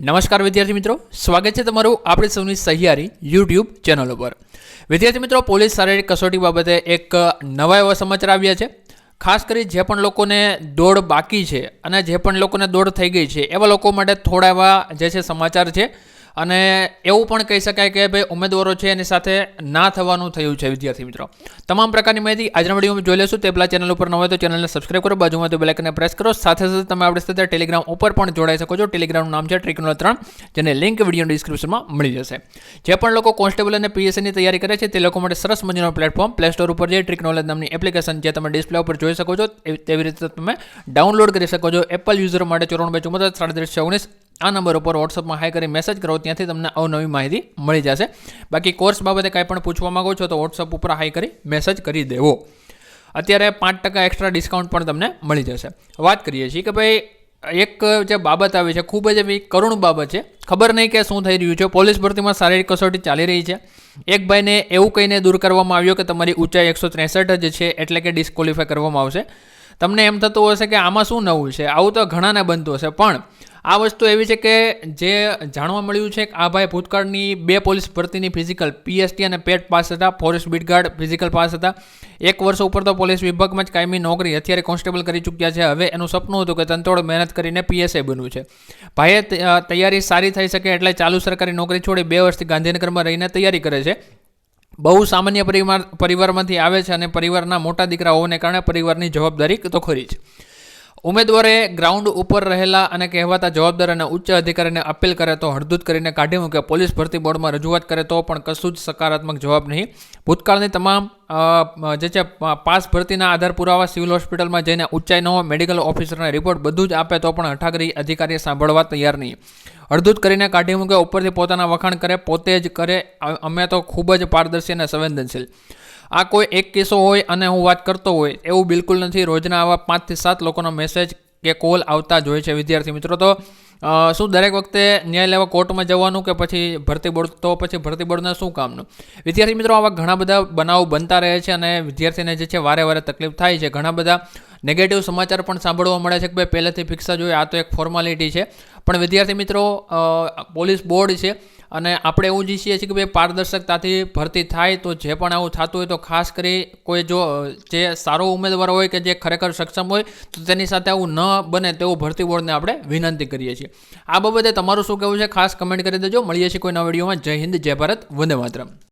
નમસ્કાર વિદ્યાર્થી મિત્રો. સ્વાગત છે તમારું આપણી સૌની સહિયારી યુટ્યુબ ચેનલ ઉપર. વિદ્યાર્થી મિત્રો, પોલીસ શારીરિક કસોટી બાબતે એક નવા એવા સમાચાર આવ્યા છે. ખાસ કરી જે પણ લોકોને દોડ બાકી છે અને જે પણ લોકોને દોડ થઈ ગઈ છે, એવા લોકો માટે થોડા એવા જે છે સમાચાર છે. અને એવું પણ કહી શકાય કે ભાઈ ઉમેદવારો છે એની સાથે ના થવાનું થયું છે, વિદ્યાર્થી મિત્રો. તમામ પ્રકારની માહિતી આજના વિડીયોમાં જોઈ લેશું. તે પહેલાં ચેનલ ઉપર ન હોય તો ચેનલને સબસ્ક્રાઈબ કરો. બાજુમાં તો બેલાઇકને પ્રેસ કરો. સાથે સાથે તમે આપણી સાથે ટેલિગ્રામ ઉપર પણ જોડાઈ શકો છો. ટેલિગ્રામનું નામ છે ટ્રિકનો ત્રણ, જેને લિંક વીડિયો ડિસ્ક્રિપ્શનમાં મળી જશે. જે પણ લોકો કોન્સ્ટેબલ અને પીએસસીની તૈયારી કરે છે, તે લોકો માટે સરસ મજાનો પ્લેટફોર્મ પ્લે સ્ટોર ઉપર જે ટ્રિક નામની એપ્લિકેશન જે તમે ડિસ્પ્લે ઉપર જોઈ શકો છો તેવી રીતે તમે ડાઉનલોડ કરી શકો છો. એપલ યુઝર માટે ચોરાણું બે ચુમ્મોતેર સાડત્રીસ ઓગણીસ આ નંબર ઉપર વોટ્સઅપમાં હાઈ કરી મેસેજ કરો, ત્યાંથી તમને અવનવી માહિતી મળી જશે. બાકી કોર્સ બાબતે કાંઈ પણ પૂછવા માંગો છો તો વોટ્સઅપ ઉપર હાઈ કરી મેસેજ કરી દેવો. અત્યારે પાંચ ટકા એક્સ્ટ્રા ડિસ્કાઉન્ટ પણ તમને મળી જશે. વાત કરીએ છીએ કે ભાઈ, એક જે બાબત આવી છે, ખૂબ જ એવી કરુણ બાબત છે. ખબર નહીં કે શું થઈ રહ્યું છે. પોલીસ ભરતીમાં શારીરિક કસોટી ચાલી રહી છે. એક ભાઈને એવું કહીને દૂર કરવામાં આવ્યો કે તમારી ઊંચાઈ એકસો ત્રેસઠ જ છે એટલે કે ડિસ્કોલિફાય કરવામાં આવશે. તમને એમ થતું હશે કે આમાં શું નવું છે? આવું તો ઘણાને બનતું હશે. પણ આ વસ્તુ એવી છે કે જે જાણવા મળ્યું છે કે આ ભાઈ ભૂતકાળની બે પોલીસ ભરતીની ફિઝિકલ પીએસટી અને પેટ પાસ હતા forest beat guard physical pass હતા. એક વર્ષ ઉપર તો પોલીસ વિભાગમાં જ કાયમી નોકરી અત્યારે કોન્સ્ટેબલ કરી ચૂક્યા છે. હવે એનું સપનું હતું કે તંતોડ મહેનત કરીને પીએસએ બનવું છે. ભાઈએ તૈયારી સારી થઈ શકે એટલે ચાલુ સરકારી નોકરી છોડી બે વર્ષથી ગાંધીનગરમાં રહીને તૈયારી કરે છે. બહુ સામાન્ય પરિવાર, પરિવારમાંથી આવે છે અને પરિવારના મોટા દીકરા હોવાને કારણે પરિવારની જવાબદારી તો ખરી જ. ઉમેદવારે ગ્રાઉન્ડ ઉપર રહેલા અને કહેવાતા જવાબદાર અને ઉચ્ચ અધિકારીને અપીલ કરે તો હળદૂત કરીને કાઢી મૂકે. પોલીસ ભરતી બોર્ડમાં રજૂઆત કરે તો પણ કશું જ સકારાત્મક જવાબ નહીં. ભૂતકાળની તમામ જે છે પાસ ભરતીના આધાર પુરાવા સિવિલ હોસ્પિટલમાં જઈને ઊંચાઈનો મેડિકલ ઓફિસરને રિપોર્ટ બધું જ આપે તો પણ હઠાગરી અધિકારી સાંભળવા તૈયાર નહીં. અડધૂત કરીને કાઢી મૂકે, ઉપરથી પોતાના વખાણ કરે, પોતે જ કરે. અમે તો ખૂબ જ પારદર્શી અને સંવેદનશીલ. આ કોઈ એક કિસ્સો હોય અને હું વાત કરતો હોય, એવું બિલકુલ નથી. રોજના આવા પાંચથી સાત લોકોનો મેસેજ કે કોલ આવતા જ હોય છે. વિદ્યાર્થી મિત્રો, તો શું દરેક વખતે ન્યાય લેવા કોર્ટમાં જવાનું કે પછી ભરતી બોર્ડ, તો પછી ભરતી બોર્ડના શું કામનું? વિદ્યાર્થી મિત્રો, આવા ઘણા બધા બનાવો બનતા રહે છે અને વિદ્યાર્થીને જે છે વારે વારે તકલીફ થાય છે. ઘણા બધા નેગેટિવ સમાચાર પણ સાંભળવા મળે છે કે ભાઈ પહેલેથી ફિક્સ જ હોય, આ તો એક ફોર્માલિટી છે. પણ વિદ્યાર્થી મિત્રો પોલીસ બોર્ડ છે અને આપણે એવું જ ઈચ્છીએ છીએ કે ભાઈ પારદર્શકતાથી ભરતી થાય તો જે પણ આવું થતું હોય તો ખાસ કરી કોઈ જો જે સારો ઉમેદવાર હોય કે જે ખરેખર સક્ષમ હોય તો તેની સાથે આવું ન બને તેવું ભરતી બોર્ડને આપણે વિનંતી કરીએ છીએ. આ બાબતે તમારું શું કહેવું છે? ખાસ કમેન્ટ કરી દેજો. મળીએ છીએ કોઈ નવા વિડીયોમાં. જય હિન્દ, જય ભારત. વંદે માતરમ.